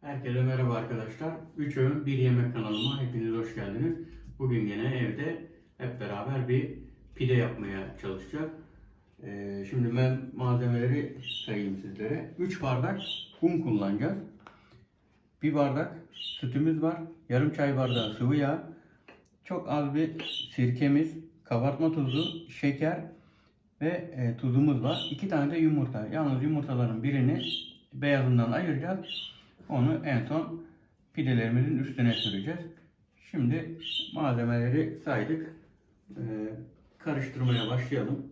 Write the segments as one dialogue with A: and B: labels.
A: Herkese merhaba arkadaşlar. Üç öğün bir yemek kanalıma hepiniz hoş geldiniz. Bugün yine evde hep beraber bir pide yapmaya çalışacağız. Ee, şimdi ben malzemeleri sayayım sizlere. 3 bardak un kullanacağız. 1 bardak sütümüz var. Yarım çay bardağı sıvı yağ. Çok az bir sirkemiz, kabartma tuzu, şeker ve e, tuzumuz var. 2 tane de yumurta. Yalnız yumurtaların birini beyazından ayıracağız. Onu en son pidelerimizin üstüne süreceğiz. Şimdi malzemeleri saydık. Ee, karıştırmaya başlayalım.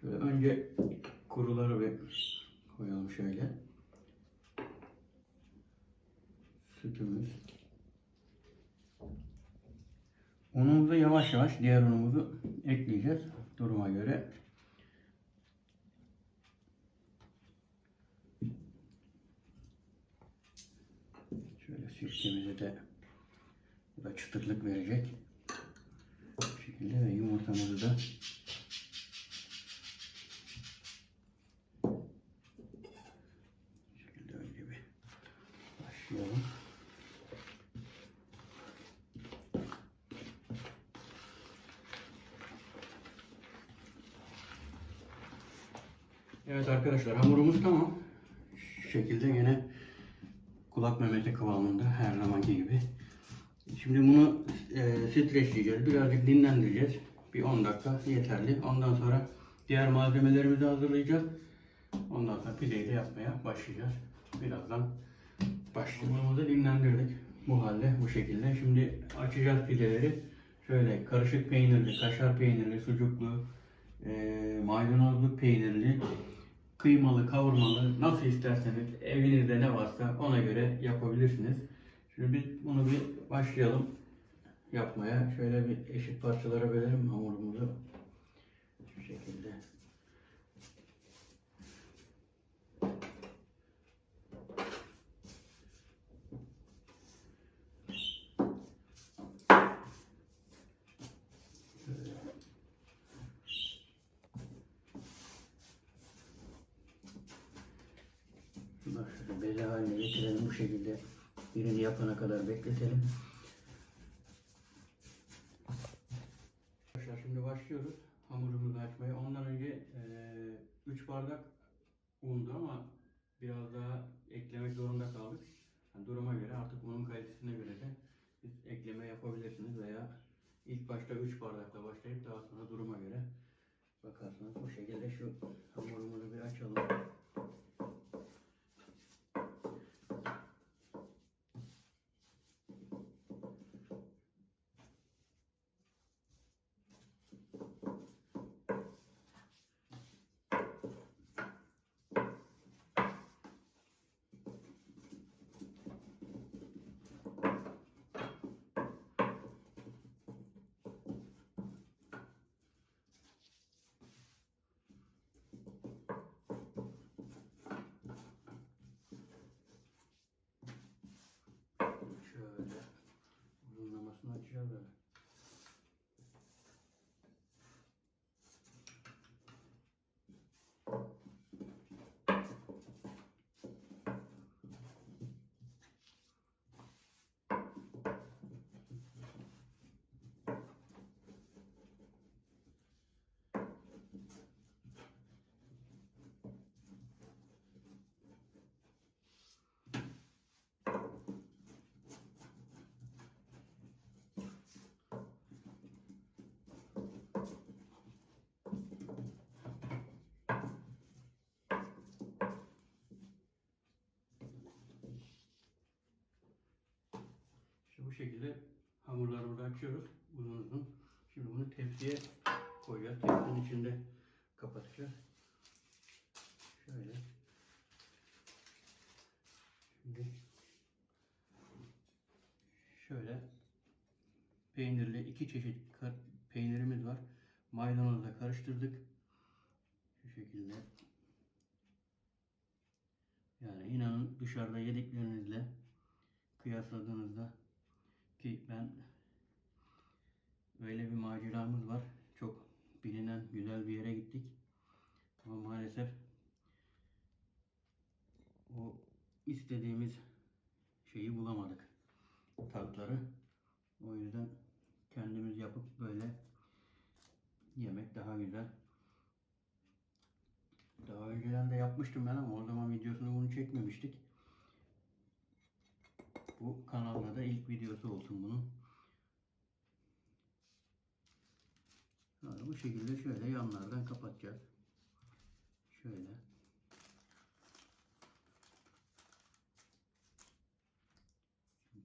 A: Şöyle önce kuruları bir koyalım şöyle. Sütümüz. Unumuzu yavaş yavaş diğer unumuzu ekleyeceğiz duruma göre. Şöyle sirkemize de bu da çıtırlık verecek. Bu şekilde ve yumurtamızı da başlayalım. Evet arkadaşlar hamurumuz tamam. Şu şekilde yine kulak memesi kıvamında her zamanki gibi. Şimdi bunu e, streçleyeceğiz. Birazcık dinlendireceğiz. Bir 10 dakika yeterli. Ondan sonra diğer malzemelerimizi hazırlayacağız. Ondan sonra pideyi de yapmaya başlayacağız. Birazdan başlayalım. Hamurumuzu dinlendirdik. Bu halde bu şekilde. Şimdi açacağız pideleri. Şöyle karışık peynirli, kaşar peynirli, sucuklu, e, maydanozlu peynirli, kıymalı, kavurmalı nasıl isterseniz evinizde ne varsa ona göre yapabilirsiniz. Şimdi biz bunu bir başlayalım yapmaya. Şöyle bir eşit parçalara bölelim hamurumuzu. Şu şekilde. Bak beze haline getirelim bu şekilde. Birini yapana kadar bekletelim. Arkadaşlar şimdi başlıyoruz hamurumuzu açmaya. Ondan önce 3 bardak undu ama biraz daha eklemek zorunda kaldık. Yani duruma göre artık unun kalitesine göre de siz ekleme yapabilirsiniz veya ilk başta 3 bardakla başlayıp daha sonra duruma göre bakarsınız. Bu şekilde şu hamurumuzu bir açalım. Şöyle uzunlamasını bu şekilde hamurlarımızı açıyoruz uzun uzun. Şimdi bunu tepsiye koyacağız. Tepsinin içinde kapatacağız. Şöyle. Şimdi şöyle peynirli iki çeşit peynirimiz var. Maydanozla karıştırdık. Şu şekilde. Yani inanın dışarıda yediklerinizle kıyasladığınızda ki ben öyle bir maceramız var. Çok bilinen güzel bir yere gittik. Ama maalesef o ist- istediğimiz şeyi bulamadık. Tatları. O yüzden kendimiz yapıp böyle yemek daha güzel. Daha önceden de yapmıştım ben ama o zaman videosunu bunu çekmemiştik. Bu kanalda da ilk videosu olsun bunun. Sonra bu şekilde şöyle yanlardan kapatacağız. Şöyle.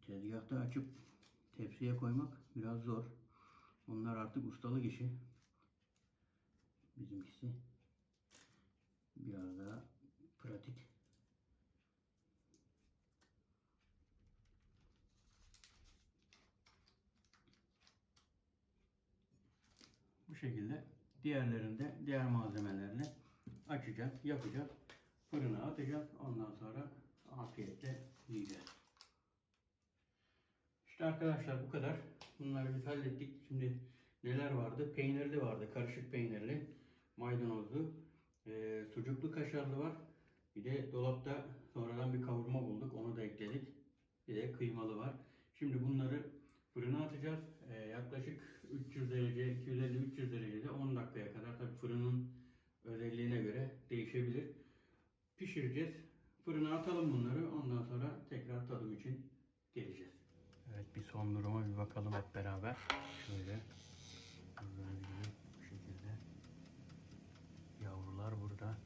A: Tezgahta açıp tepsiye koymak biraz zor. Onlar artık ustalık işi. Bizimkisi biraz daha pratik. Bu şekilde diğerlerinde diğer malzemelerle açacağız, yapacağız. Fırına atacağız. Ondan sonra afiyetle yiyeceğiz. İşte arkadaşlar bu kadar. Bunları biz hallettik. Şimdi neler vardı? Peynirli vardı. Karışık peynirli. Maydanozlu. e, sucuklu kaşarlı var. Bir de dolapta sonradan bir kavurma bulduk. Onu da ekledik. Bir de kıymalı var. Şimdi bunları fırına atacağız. E, yaklaşık 300 derece, 250-300 derecede 10 dakikaya kadar. Tabii fırının özelliğine göre değişebilir. Pişireceğiz. Fırına atalım bunları. Ondan sonra tekrar tadım için geleceğiz. Evet bir son duruma bir bakalım hep beraber. Şöyle gördüğünüz gibi bu şekilde yavrular burada.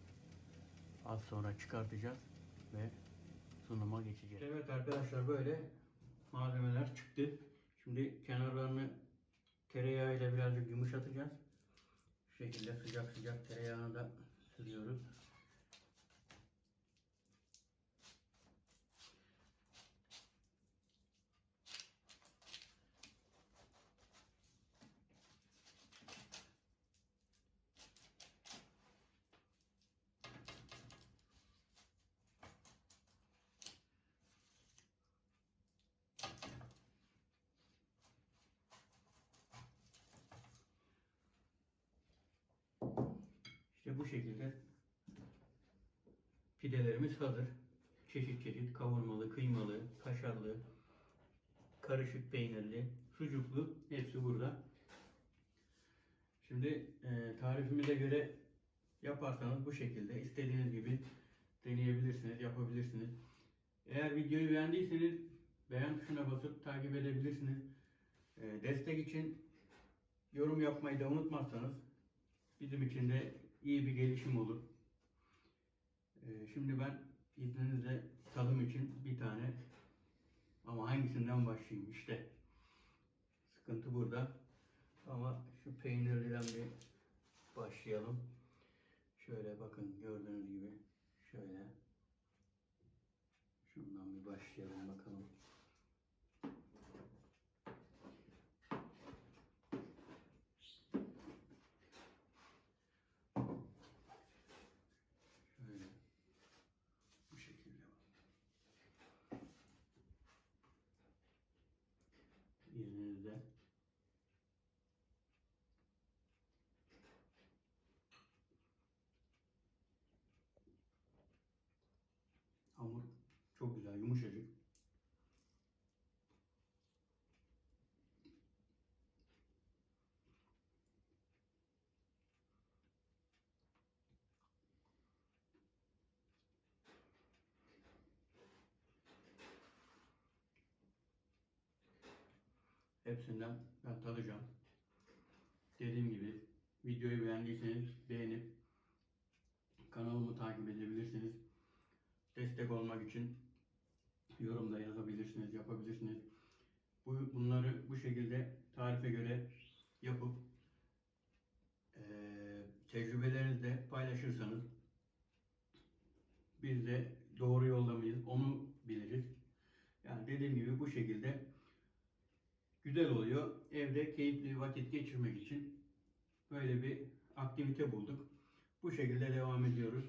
A: Az sonra çıkartacağız ve sunuma geçeceğiz. Evet arkadaşlar böyle malzemeler çıktı. Şimdi kenarlarını tereyağıyla birazcık yumuşatacağız. Şu şekilde sıcak sıcak tereyağını da sürüyoruz. Şekilde pidelerimiz hazır. Çeşit çeşit kavurmalı, kıymalı, kaşarlı, karışık peynirli, sucuklu hepsi burada. Şimdi e, tarifimize göre yaparsanız bu şekilde istediğiniz gibi deneyebilirsiniz, yapabilirsiniz. Eğer videoyu beğendiyseniz beğen tuşuna basıp takip edebilirsiniz. E, destek için yorum yapmayı da unutmazsanız bizim için de iyi bir gelişim olur. Ee, şimdi ben izninizle tadım için bir tane ama hangisinden başlayayım işte. Sıkıntı burada. Ama şu peynirliden bir başlayalım. Şöyle bakın gördüğünüz gibi şöyle. Şundan bir başlayalım bakalım. Şöyle. Bu şekilde. İzninizle. Hamur çok güzel, yumuşacık. Hepsinden ben tadacağım. Dediğim gibi videoyu beğendiyseniz beğenip kanalımı takip edebilirsiniz. Destek olmak için yorumda yazabilirsiniz, yapabilirsiniz. Bu, bunları bu şekilde tarife göre yapıp eee tecrübelerinizi de paylaşırsanız biz de doğru yolda mıyız onu biliriz. Yani dediğim gibi bu şekilde güzel oluyor. Evde keyifli vakit geçirmek için böyle bir aktivite bulduk. Bu şekilde devam ediyoruz.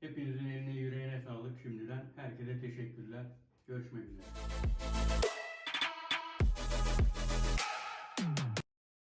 A: Hepinizin eline yüreğine sağlık şimdiden. Herkese teşekkürler. Görüşmek üzere.